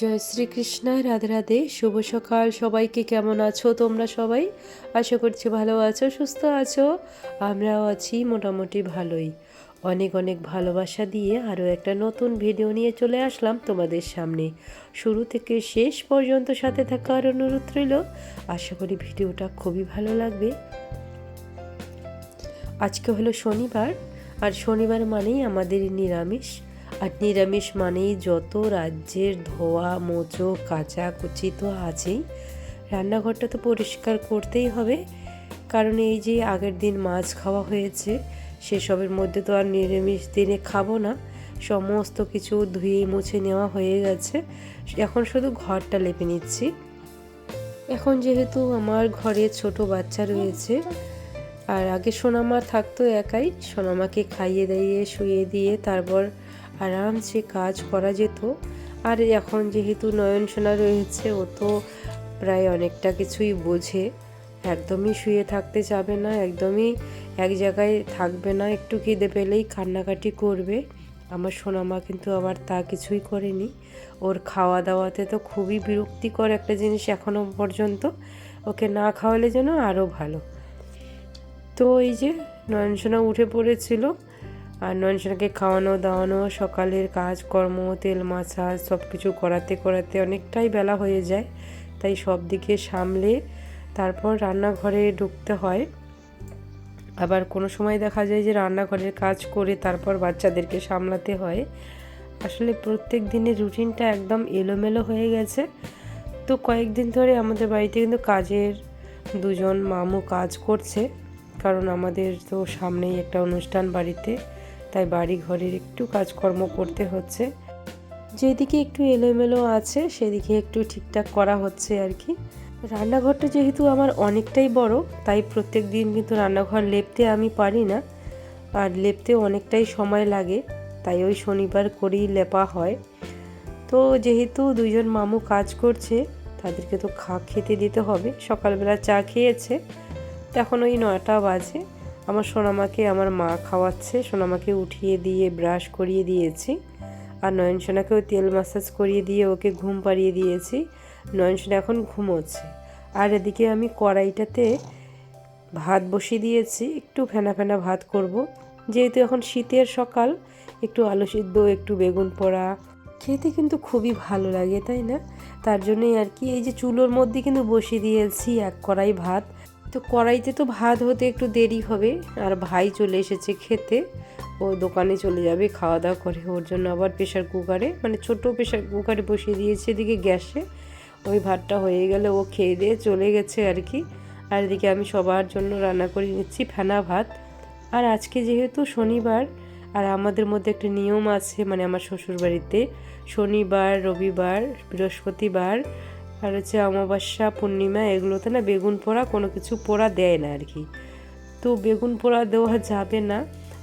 জয় শ্রীকৃষ্ণ, রাধে রাধে, শুভ সকাল। সবাইকে কেমন আছো তোমরা সবাই? আশা করছি ভালো আছো, সুস্থ আছো। আমরাও আছি মোটামুটি ভালোই। অনেক অনেক ভালোবাসা দিয়ে আরও একটা নতুন ভিডিও নিয়ে চলে আসলাম তোমাদের সামনে। শুরু থেকে শেষ পর্যন্ত সাথে থাকার অনুরোধ রইল, আশা করি ভিডিওটা খুবই ভালো লাগবে। আজকে হলো শনিবার, আর শনিবার মানেই আমাদের নিরামিষ। আর নিরামিষ মানেই যত রাজ্যের ধোয়া মোচো কাঁচা, কুচি তো আছেই। রান্নাঘরটা তো পরিষ্কার করতেই হবে। কারণ এই যে আগের দিন মাছ খাওয়া হয়েছে, সেসবের মধ্যে তো আর নিরামিষ দিনে খাব না। সমস্ত কিছু ধুয়ে মুছে নেওয়া হয়ে গেছে। এখন শুধু ঘরটা লেপে নিচ্ছি। এখন যেহেতু আমার ঘরে ছোট বাচ্চা রয়েছে, আর আগে সোনামা থাকতো একাই, সোনামাকে খাইয়ে দাইয়ে শুয়ে দিয়ে তারপর আরামসে কাজ করা যেত। আর এখন যেহেতু নয়ন সোনা রয়েছে, ও তো প্রায় অনেকটা কিছুই বোঝে। একদমই শুয়ে থাকতে যাবে না, একদমই এক জায়গায় থাকবে না, একটু খিদে পেলেই কান্নাকাটি করবে। আমার সোনামা কিন্তু আবার তা কিছুই করেনি। ওর খাওয়া দাওয়াতে তো খুবই বিরক্তিকর একটা জিনিস এখনও পর্যন্ত। ওকে না খাওয়ালে যেন আরও ভালো। তো এই যে নয়নসোনা উঠে পড়েছিল আর নয়নসোনাকে খাওয়ানো, দাওয়ানো, সকালের কাজকর্ম, তেল মাছাজ সব কিছু করাতে করাতে অনেকটাই বেলা হয়ে যায়। তাই সব দিকে সামলে তারপর রান্নাঘরে ঢুকতে হয়। আবার কোনো সময় দেখা যায় যে রান্নাঘরের কাজ করে তারপর বাচ্চাদেরকে সামলাতে হয়। আসলে প্রত্যেক দিনের রুটিনটা একদম এলোমেলো হয়ে গেছে। তো কয়েকদিন ধরে আমাদের বাড়িতে কিন্তু কাজের দুজন মামু কাজ করছে। কারণ আমাদের তো সামনেই একটা অনুষ্ঠান বাড়িতে। তাই বাড়ি ঘরের একটু কাজকর্ম করতে হচ্ছে। যেদিকে একটু এলোমেলো আছে, সেদিকে একটু ঠিকঠাক করা হচ্ছে আর কি। রান্নাঘরটা যেহেতু আমার অনেকটাই বড়, তাই প্রত্যেক দিন কিন্তু রান্নাঘর লেপতে আমি পারি না। আর লেপতে অনেকটাই সময় লাগে, তাই ওই শনিবার করেই লেপা হয়। তো যেহেতু দুইজন মামু কাজ করছে, তাদেরকে তো খা খেতে দিতে হবে। সকালবেলা চা খেয়েছে তখন ওই নয়টা বাজে। আমার সোনামাকে আমার মা খাওয়াচ্ছে, সোনামাকে উঠিয়ে দিয়ে ব্রাশ করিয়ে দিয়েছি। আর নয়ন সোনাকেও তেল মাসাজ করিয়ে দিয়ে ওকে ঘুম পাড়িয়ে দিয়েছি। নয়ন সোনা এখন ঘুমোচ্ছে। আর এদিকে আমি কড়াইটাতে ভাত বসিয়ে দিয়েছি। একটু ফেনা ফেনা ভাত করব। যেহেতু এখন শীতের সকাল, একটু আলু সিদ্ধ, একটু বেগুন পোড়া। খেতে কিন্তু খুবই ভালো লাগে, তাই না? তার জন্যই আর কি এই যে চুলোর মধ্যে কিন্তু বসিয়ে দিয়েছি এক কড়াই ভাত। তো কড়াইতে তো ভাত হতে একটু দেরি হবে, আর ভাই চলে এসেছে খেতে। ও দোকানে চলে যাবে, খাওয়া দাওয়া করে। ওর জন্য আবার প্রেশার কুকারে মানে ছোট প্রেশার কুকারে বসিয়ে দিয়েছে এদিকে গ্যাসে। ওই ভাতটা হয়ে গেলে ও খেয়ে দিয়ে চলে গেছে আর কি। আর এদিকে আমি সবার জন্য রান্না করে নিচ্ছি ফেনা ভাত। আর আজকে যেহেতু শনিবার, আর আমাদের মধ্যে একটা নিয়ম আছে মানে আমার শ্বশুরবাড়িতে শনিবার, রবিবার, বৃহস্পতিবার আর হচ্ছে অমাবস্যা, পূর্ণিমা, এগুলোতে না বেগুন পোড়া কোনো কিছু পোড়া দেয় না আর কি। তো বেগুন পোড়া দেওয়া যাবে না,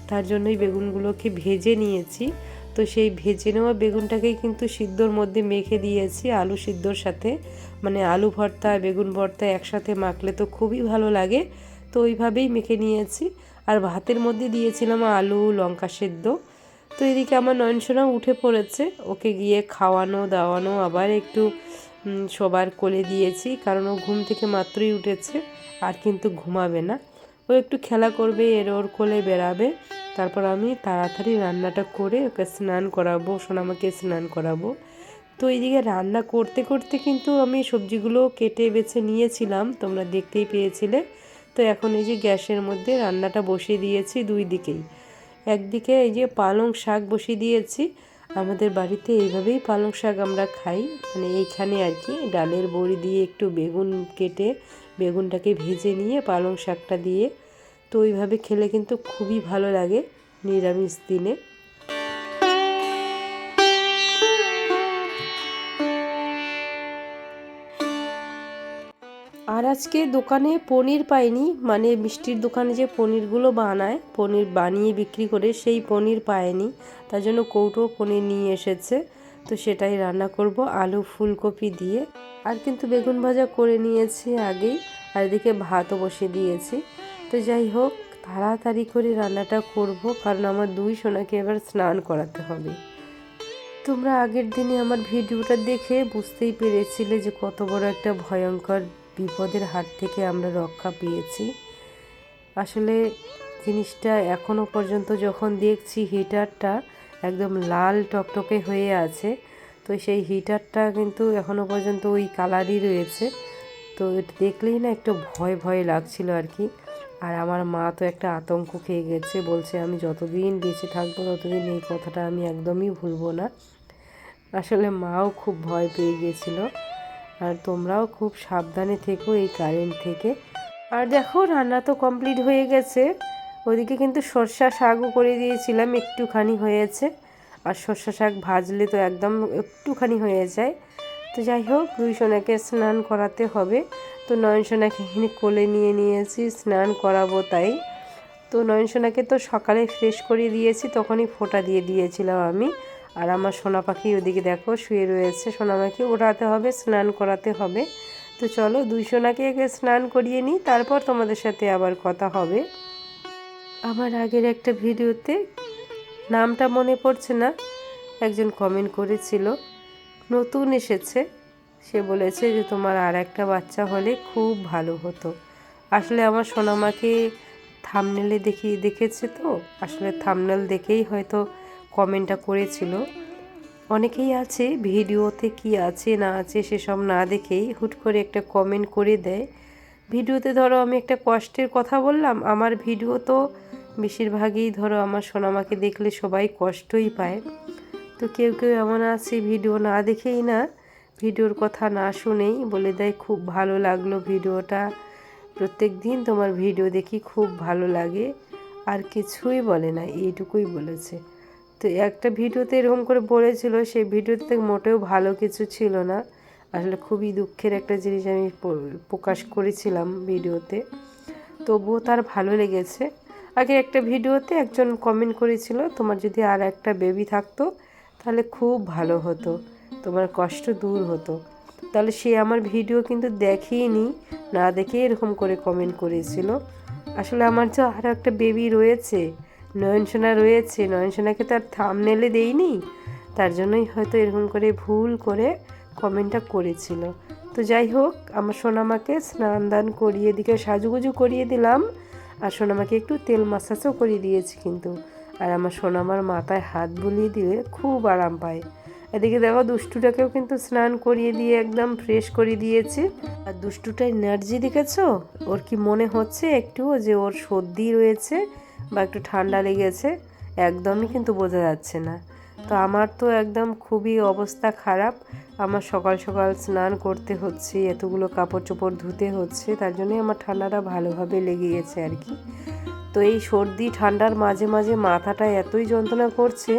তার জন্যই বেগুনগুলোকে ভেজে নিয়েছি। তো সেই ভেজে নেওয়া বেগুনটাকেই কিন্তু সিদ্ধর মধ্যে মেখে দিয়েছি আলু সিদ্ধর সাথে। মানে আলু ভর্তা, বেগুন ভর্তা একসাথে মাখলে তো খুবই ভালো লাগে। তো ওইভাবেই মেখে নিয়েছি। আর ভাতের মধ্যে দিয়েছিলাম আলু, লঙ্কা সেদ্ধ। তো এদিকে আমার নয়নসোনা উঠে পড়েছে, ওকে গিয়ে খাওয়ানো, দাওয়ানো, আবার একটু সবার কোলে দিয়েছি, কারণ ও ঘুম থেকে মাত্রই উঠেছে আর কিন্তু ঘুমাবে না। ও একটু খেলা করবে, এর ওর কোলে বেড়াবে। তারপর আমি তাড়াতাড়ি রান্নাটা করে ওকে স্নান করাবো সোনামাকে স্নান করাবো। তো এইদিকে রান্না করতে করতে কিন্তু আমি সবজিগুলো কেটে বেছে নিয়েছিলাম, তোমরা দেখতেই পেয়েছিলে। তো এখন এই যে গ্যাসের মধ্যে রান্নাটা বসিয়ে দিয়েছি দুই দিকেই। একদিকে এই যে পালং শাক বসিয়ে দিয়েছি আমাদের বাড়িতে এইভাবেই পালং শাক আমরা খাই। মানে এইখানে আর কি ডালের বড়ি দিয়ে একটু বেগুন কেটে বেগুনটাকে ভেজে নিয়ে পালং শাকটা দিয়ে তো ওইভাবে খেলে কিন্তু খুবই ভালো লাগে নিরামিষ দিনে। আর আজকে দোকানে পনির পাইনি মানে মিষ্টির দোকানে যে পনিরগুলো বানায়, পনির বানিয়ে বিক্রি করে সেই পনির পায়নি, তার জন্য কৌটো পনির নিয়ে এসেছে, তো সেটাই রান্না করব, আলু ফুলকপি দিয়ে। আর কিন্তু বেগুন ভাজা করে নিয়েছি আগেই, আর এদিকে ভাতও বসিয়ে দিয়েছি। তো যাই হোক, তাড়াতাড়ি করে রান্নাটা করব, কারণ আমার দুই সোনাকে এবার স্নান করাতে হবে। তোমরা আগের দিনে আমার ভিডিওটা দেখে বুঝতেই পেরেছিলে যে কত বড় একটা ভয়ঙ্কর বিপদের হাত থেকে আমরা রক্ষা পেয়েছি। আসলে জিনিসটা এখনও পর্যন্ত যখন দেখছি হিটারটা একদম লাল টকটকে হয়ে আছে, তো সেই হিটারটা কিন্তু এখনও পর্যন্ত ওই কালারই রয়েছে। তো এটা দেখলেই না একটু ভয় ভয় লাগছিল আর কি। আর আমার মা তো একটা আতঙ্ক খেয়ে গেছে, বলছে আমি যতদিন বেঁচে থাকব ততদিন এই কথাটা আমি একদমই ভুলবো না। আসলে মাও খুব ভয় পেয়ে গিয়েছিল আর তোমরাও খুব সাবধানে থেকো এই কারেন্ট থেকে। আর দেখো, রান্না তো কমপ্লিট হয়ে গেছে। ওদিকে কিন্তু সর্ষা শাকও করে দিয়েছিলাম, একটুখানি হয়েছে। আর সর্ষা শাক ভাজলে তো একদম একটুখানি হয়ে যায়। তো যাই হোক দুই সোনাকে স্নান করাতে হবে। তো নয়ন সোনাকে এখানে কোলে নিয়ে নিয়েছি, স্নান করাবো তাই। তো নয়ন সোনাকে তো সকালে ফ্রেশ করে দিয়েছি, তখনই ফোঁটা দিয়ে দিয়েছিলাম আমি। আর আমার সোনা পাখি ওদিকে দেখো, শুয়ে রয়েছে। সোনা পাখি ওঠাতে হবে, স্নান করাতে হবে। তো চলো দুই সোনাকে আগে স্নান করিয়ে নিই, তারপর তোমাদের সাথে আবার কথা হবে। আমার আগের একটা ভিডিওতে নামটা মনে পড়ছে না, একজন কমেন্ট করেছিল, নতুন এসেছে। সে বলেছে যে, তোমার আর একটা বাচ্চা হলে খুব ভালো হতো। আসলে আমার সোনামাকে থামনেলে দেখি, দেখেছে তো? আসলে থামনেল দেখেই হয়তো কমেন্টটা করেছিল। অনেকেই আছে, ভিডিওতে কি আছে, না আছে, সেসব না দেখেই হুট করে একটা কমেন্ট করে দেয়। ভিডিওতে ধরো আমি একটা কষ্টের কথা বললাম, আমার ভিডিও তো বেশিরভাগই ধরো আমার সোনামাকে দেখলে সবাই কষ্টই পায়। তো কেউ কেউ এমন আছে, ভিডিও না দেখেই না, ভিডিওর কথা না শুনেই বলে দেয়, খুব ভালো লাগল ভিডিওটা। প্রত্যেক দিন তোমার ভিডিও দেখি খুব ভালো লাগে। আর কিছুই বলে না, এইটুকুই বলেছে। তো একটা ভিডিওতে এরকম করে বলেছিল, সেই ভিডিওতে মোটেও ভালো কিছু ছিল না। আসলে খুবই দুঃখের একটা জিনিস আমি প্রকাশ করেছিলাম ভিডিওতে। তবুও তার ভালো লেগেছে। আগে একটা ভিডিওতে একজন কমেন্ট করেছিল, তোমার যদি আর একটা বেবি থাকতো, তাহলে খুব ভালো হতো, তোমার কষ্ট দূর হতো। তাহলে সে আমার ভিডিও কিন্তু দেখেইনি, না দেখে এরকম করে কমেন্ট করেছিল। আসলে আমার যে আরও একটা বেবি রয়েছে নয়নসোনা রয়েছে। নয়নসোনাকে তো আর থামনেলে দেইনি। তার জন্যই হয়তো এরকম করে ভুল করে কমেন্টটা করেছিল। তো যাই হোক, আমার সোনামাকে স্নান দান করিয়ে দিকে, সাজুগুজু করিয়ে দিলাম। আর সোনামাকে একটু তেল মাসাজও করিয়ে দিয়েছি কিন্তু। আর আমার সোনামার মাথায় হাত বুলিয়ে দিলে খুব আরাম পায়। এদিকে দেখো দুষ্টুটাকেও কিন্তু স্নান করিয়ে দিয়ে একদম ফ্রেশ করে দিয়েছে। আর দুষ্টুটা এনার্জি দেখেছ? ওর কি মনে হচ্ছে একটু যে ওর সর্দি রয়েছে বা একটু ঠান্ডা লেগেছে? একদমই কিন্তু বোঝা যাচ্ছে না। তো আমার তো একদম খুবই অবস্থা খারাপ। আমার সকাল সকাল স্নান করতে হচ্ছে, এতগুলো কাপড় চোপড় ধুতে হচ্ছে, তার জন্যই আমার ঠান্ডাটা ভালোভাবে লেগে গেছে আর কি। তো এই সর্দি, ঠান্ডার মাঝে মাঝে মাথাটা এতই যন্ত্রণা করছে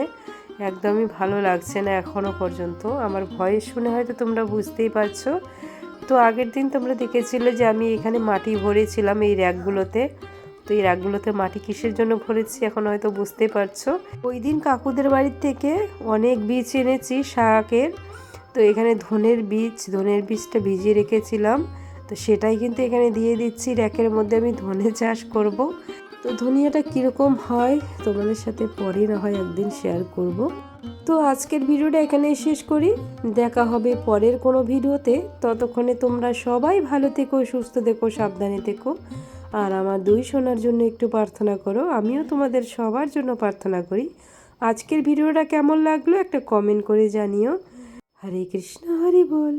একদমই ভালো লাগছে না এখনও পর্যন্ত। আমার ভয়েস শুনে হয়তো তোমরা বুঝতেই পারছ। তো আগের দিন তোমরা দেখেছিলে যে আমি এখানে মাটি ভরেছিলাম এই র্যাকগুলোতে। তো এই র্যাকগুলোতে মাটি কিসের জন্য ভরেছি এখন হয়তো বুঝতে পারছ। ওই দিন কাকুদের বাড়ির থেকে অনেক বীজ এনেছি শাকের। তো এখানে ধনের বীজ, ধনের বীজটা ভিজিয়ে রেখেছিলাম। তো সেটাই কিন্তু এখানে দিয়ে দিচ্ছি, র্যাকের মধ্যে আমি ধনে চাষ করব। তো ধনিয়াটা কীরকম হয় তোমাদের সাথে পরে না হয় একদিন শেয়ার করব। তো আজকের ভিডিওটা এখানেই শেষ করি। দেখা হবে পরের কোনো ভিডিওতে। ততক্ষণে তোমরা সবাই ভালো থেকো, সুস্থ থেকো, সাবধানে থেকো। আর আমার দুই সোনার জন্য একটু প্রার্থনা করো। আমিও তোমাদের সবার জন্য প্রার্থনা করি। আজকের ভিডিওটা কেমন লাগল একটা কমেন্ট করে জানিও। হরে কৃষ্ণ, হরি বল।